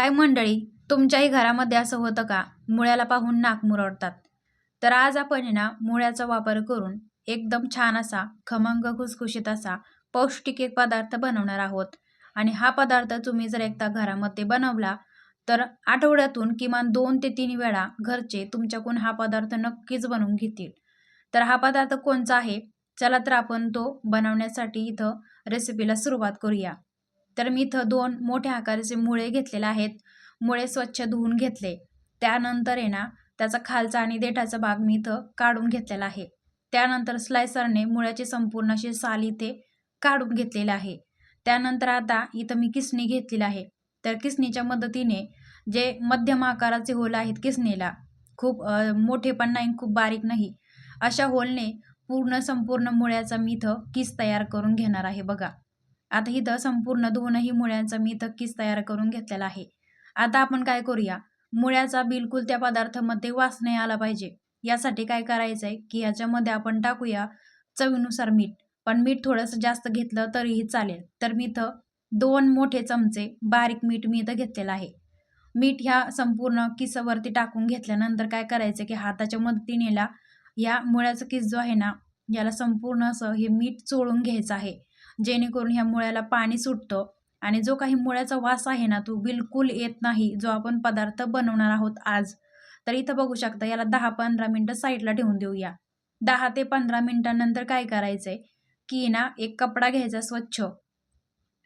काय मंडळी? तुमच्याही घरामध्ये असं होतं का? मुळ्याला पाहून नाक मुरडतात. तर आज आपण ना मुळ्याचा वापर करून एकदम छान असा खमंग खुसखुशीत असा पौष्टिक एक पदार्थ बनवणार आहोत. आणि हा पदार्थ तुम्ही जर एकदा घरामध्ये बनवला तर आठवड्यातून किमान दोन ते तीन वेळा घरचे तुमच्याकडून हा पदार्थ नक्कीच बनवून घेतील. तर हा पदार्थ कोणचा आहे? चला तर आपण तो बनवण्यासाठी इथं रेसिपीला सुरुवात करूया. तर मी इथं दोन मोठ्या आकाराचे मुळे घेतलेले आहेत. मुळे स्वच्छ धुवून घेतले. त्यानंतर आहे ना त्याचा खालचा आणि देठाचा भाग मी इथं काढून घेतलेला आहे. त्यानंतर स्लायसरने मुळ्याची संपूर्ण अशी साल इथे काढून घेतलेले आहे. त्यानंतर आता इथं मी किसणी घेतलेली आहे. तर किसणीच्या मदतीने जे मध्यम आकाराचे होल आहेत किसणीला खूप मोठे पण नाही खूप बारीक नाही अशा होलने पूर्ण संपूर्ण मुळ्याचा मी इथं किस तयार करून घेणार आहे बघा. आता इथं संपूर्ण दोनही मुळ्यांचा मी इथं किस तयार करून घेतलेला आहे. आता आपण काय करूया? मुळ्याचा बिलकुल त्या पदार्थामध्ये वास नाही आला पाहिजे. यासाठी काय करायचं आहे की याच्यामध्ये आपण टाकूया चवीनुसार मीठ. पण मीठ थोडंसं जास्त घेतलं तरीही चालेल. तर मी इथं दोन मोठे चमचे बारीक मीठ मी इथं घेतलेलं आहे. मीठ ह्या संपूर्ण किसवरती टाकून घेतल्यानंतर काय करायचं की हाताच्या मदतीनेला या मुळ्याचा किस जो आहे ना याला संपूर्ण असं हे मीठ चोळून घ्यायचं आहे. जेणेकरून ह्या मुळ्याला पाणी सुटतं. आणि जो काही मुळ्याचा वास आहे ना तो बिलकुल येत नाही जो आपण पदार्थ बनवणार आहोत आज. तर इथं बघू शकता याला दहा पंधरा मिनटं साईडला ठेवून देऊया. दहा ते पंधरा मिनटानंतर काय करायचंय? की ना एक कपडा घ्यायचा स्वच्छ.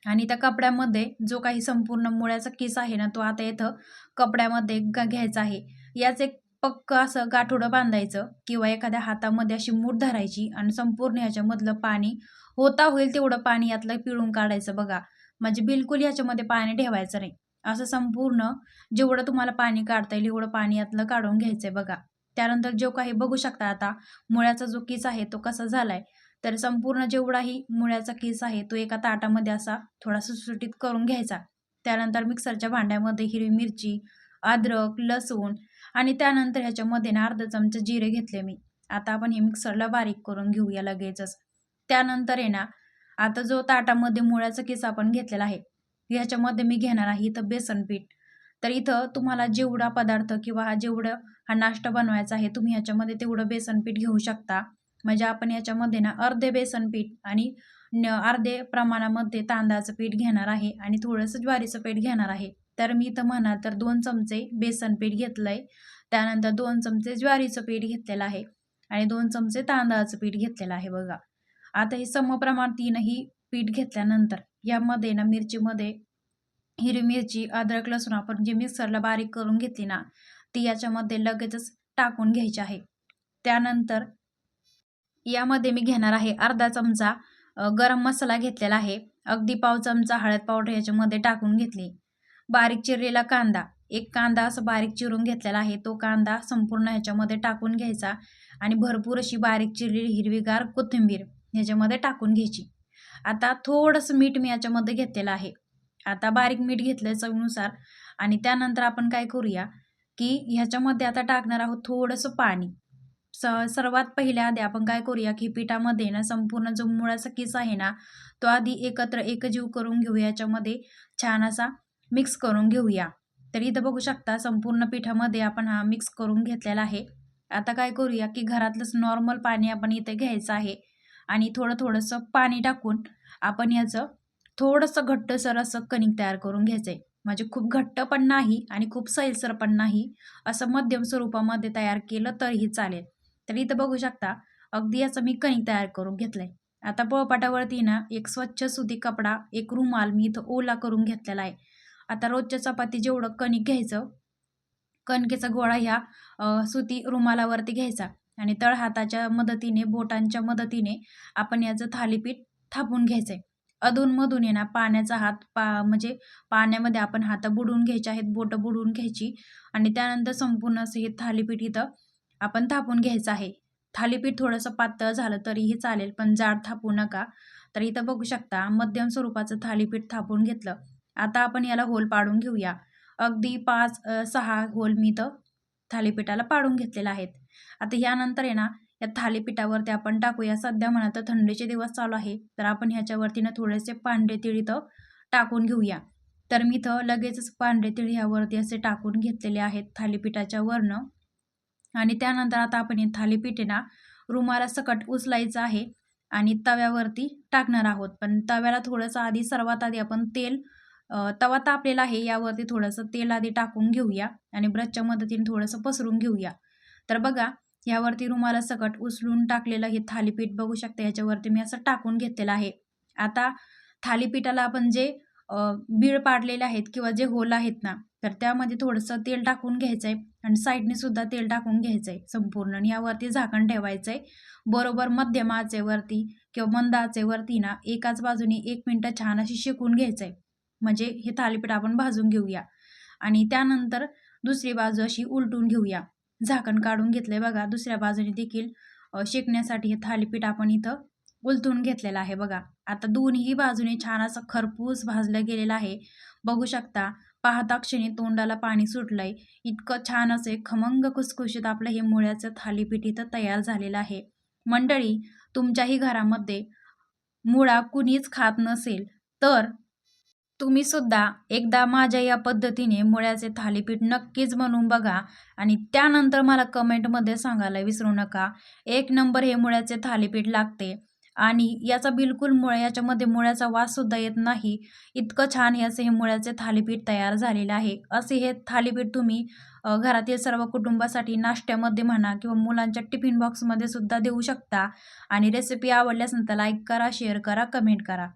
आणि त्या कपड्यामध्ये जो काही संपूर्ण मुळ्याचा किस आहे ना तो आता इथं कपड्यामध्ये ग- घ्यायचा आहे. याच एक पक्क असं गाठोडं बांधायचं किंवा एखाद्या हातामध्ये अशी मूठ धरायची आणि संपूर्ण ह्याच्यामधलं पाणी होता होईल तेवढं पाणी यातलं पिळून काढायचं बघा. म्हणजे बिलकुल ह्याच्यामध्ये पाणी ठेवायचं नाही. असं संपूर्ण जेवढं तुम्हाला पाणी काढता येईल एवढं पाणी यातलं काढून घ्यायचंय बघा. त्यानंतर जो काही बघू शकता आता मुळ्याचा जो किस आहे तो कसा झालाय तर संपूर्ण जेवढाही मुळ्याचा किस आहे तो एका ताटामध्ये असा थोडा सुसुटीत करून घ्यायचा. त्यानंतर मिक्सरच्या भांड्यामध्ये हिरवी मिरची अद्रक लसूण आणि त्यानंतर ह्याच्यामध्ये ना अर्धा चमचा जिरे घेतले मी. आता आपण हे मिक्सरला बारीक करून घेऊया लगेचच. त्यानंतर आहे ना आता जो ताटामध्ये मुळ्याचा किस आपण घेतलेला आहे ह्याच्यामध्ये मी घेणार आहे इथं बेसन पीठ. तर इथं तुम्हाला जेवढा पदार्थ किंवा हा जेवढं हा नाश्ता बनवायचा आहे तुम्ही ह्याच्यामध्ये तेवढं बेसन पीठ घेऊ शकता. म्हणजे आपण याच्यामध्ये ना अर्धे बेसन पीठ आणि न अर्धे प्रमाणामध्ये तांदळाचं पीठ घेणार आहे आणि थोडंसं ज्वारीचं पीठ घेणार आहे. तर मी इथं म्हणाल तर दोन चमचे बेसन पीठ घेतलं आहे त्यानंतर दोन चमचे ज्वारीचं पीठ घेतलेलं आहे आणि दोन चमचे तांदळाचं पीठ घेतलेलं आहे बघा. आता हे समप्रमाण तीनही पीठ घेतल्यानंतर यामध्ये ना मिरचीमध्ये हिरवी मिरची अद्रक लसूण आपण जे मिक्सरला बारीक करून घेतली ना ती याच्यामध्ये लगेचच टाकून घ्यायची आहे. त्यानंतर यामध्ये मी घेणार आहे अर्धा चमचा गरम मसाला घेतलेला आहे. अगदी पाव चमचा हळद पावडर याच्यामध्ये टाकून घेतली. बारीक चिरलेला कांदा. एक कांदा असं बारीक चिरून घेतलेला आहे. तो कांदा संपूर्ण ह्याच्यामध्ये टाकून घ्यायचा आणि भरपूर अशी बारीक चिरलेली हिरवीगार कोथिंबीर ह्याच्यामध्ये टाकून घ्यायची. आता थोडंसं मीठ मी याच्यामध्ये घेतलेलं आहे. आता बारीक मीठ घेतलं चवीनुसार आणि त्यानंतर आपण काय करूया की ह्याच्यामध्ये आता टाकणार आहोत थोडंसं पाणी. स सर्वात पहिल्या आधी आपण काय करूया की पिठामध्ये ना संपूर्ण जो मुळाचा किस आहे ना तो आधी एकत्र एकजीव करून घेऊ याच्यामध्ये छान असा मिक्स करून घेऊया. तर इथं बघू शकता संपूर्ण पिठामध्ये आपण हा मिक्स करून घेतलेला आहे. आता काय करूया की घरातलंच नॉर्मल पाणी आपण इथे घ्यायचं आहे. आणि थोडं थोडंसं पाणी टाकून आपण याचं थोडंसं घट्टसर असं कणिक तयार करून घ्यायचं आहे म्हणजे खूप घट्ट पण नाही आणि खूप सैलसर पण नाही असं मध्यम स्वरूपामध्ये तयार केलं तरीही चालेल. तर इथं बघू शकता अगदी याचं मी कणिक तयार करून घेतलंय. आता पोळपाटावरती ना एक स्वच्छ सुती कपडा एक रुमाल मी इथं ओला करून घेतलेला आहे. आता रोजच्या चपाती जेवढं कणिक घ्यायचं कणकेचा गोळा ह्या सुती रुमालावरती घ्यायचा. आणि तळहाताच्या मदतीने बोटांच्या मदतीने आपण याचं थालीपीठ थापून घ्यायचं आहे अधूनमधून येणार ना पाण्याचा हात पा म्हणजे पाण्यामध्ये आपण हात बुडवून घ्यायचे आहेत बोटं बुडवून घ्यायची. आणि त्यानंतर संपूर्ण असं हे थालीपीठ इथं आपण थापून घ्यायचं आहे. थालीपीठ थोडंसं पातळ झालं तरीही चालेल पण जाड थापू नका. तर इथं बघू शकता मध्यम स्वरूपाचं थालीपीठ थापून घेतलं. आता आपण याला होल पाडून घेऊया. अगदी पाच सहा होल मी इथं थालीपीठाला पाडून घेतलेला आहेत. आता यानंतर आहे ना या थालीपीठावरती आपण टाकूया. सध्या म्हणा तर थंडीचे दिवस चालू आहे. तर आपण ह्याच्यावरती ना थोडेसे पांढरे तिळ इथं टाकून घेऊया. तर मी इथं लगेचच पांढरे तिळ ह्यावरती असे टाकून घेतलेले आहेत थालीपीठाच्या वरनं. आणि त्यानंतर आता आपण हे थालीपीठ ना रुमाला सकट उचलायचं आहे. आणि तव्यावरती टाकणार आहोत. पण तव्याला थोडंसं आधी सर्वात आधी आपण तेल तवा तापलेला आहे यावरती थोडंसं तेल आधी टाकून घेऊया आणि ब्रशच्या मदतीने थोडंसं पसरून घेऊया. तर बघा यावरती रुमाला सकट उचलून टाकलेलं हे थालीपीठ बघू शकता याच्यावरती मी असं टाकून घेतलेलं आहे. आता थालीपीठाला आपण जे बीळ पाडलेले आहेत किंवा जे होल आहेत ना तर त्यामध्ये थोडंसं तेल टाकून घ्यायचं आहे आणि साईडने सुद्धा तेल टाकून घ्यायचं आहे संपूर्ण आणि यावरती झाकण ठेवायचं आहे बरोबर मध्यम आचेवरती किंवा मंद आचेवरती ना एकाच बाजूने एक मिनटं छान अशी शिकून घ्यायचं आहे म्हणजे हे थालीपीठ आपण भाजून घेऊया. आणि त्यानंतर दुसरी बाजू अशी उलटून घेऊया. झाकण काढून घेतलंय बघा. दुसऱ्या बाजूने देखील शेकण्यासाठी हे थालीपीठ आपण इथं उलटून घेतलेलं आहे बघा. आता दोन्ही बाजूने छान असं खरपूस भाजलं गेलेलं आहे. बघू शकता पाहता क्षणी तोंडाला पाणी सुटलंय. इतकं छान असे खमंग खुसखुशीत आपलं हे मुळ्याचं थालीपीठ इथं तयार झालेलं आहे. मंडळी तुमच्याही घरामध्ये मुळा कुणीच खात नसेल तर तुम्ही सुद्धा एकदा माझ्या या पद्धतीने मुळ्याचे थालीपीठ नक्कीच बनवून बघा आणि त्यानंतर मला कमेंटमध्ये सांगायला विसरू नका. एक नंबर हे मुळ्याचे थालीपीठ लागते आणि याचा बिलकुल मुळ्या याच्यामध्ये मुळ्याचा वाससुद्धा येत नाही. इतकं छान हे असे हे मुळ्याचे थालीपीठ तयार झालेले आहे. असे हे थालीपीठ तुम्ही घरातील सर्व कुटुंबासाठी नाश्त्यामध्ये म्हणा किंवा मुलांच्या टिफिन बॉक्समध्ये सुद्धा देऊ शकता आणि रेसिपी आवडल्यास नंतर लाईक करा शेअर करा कमेंट करा.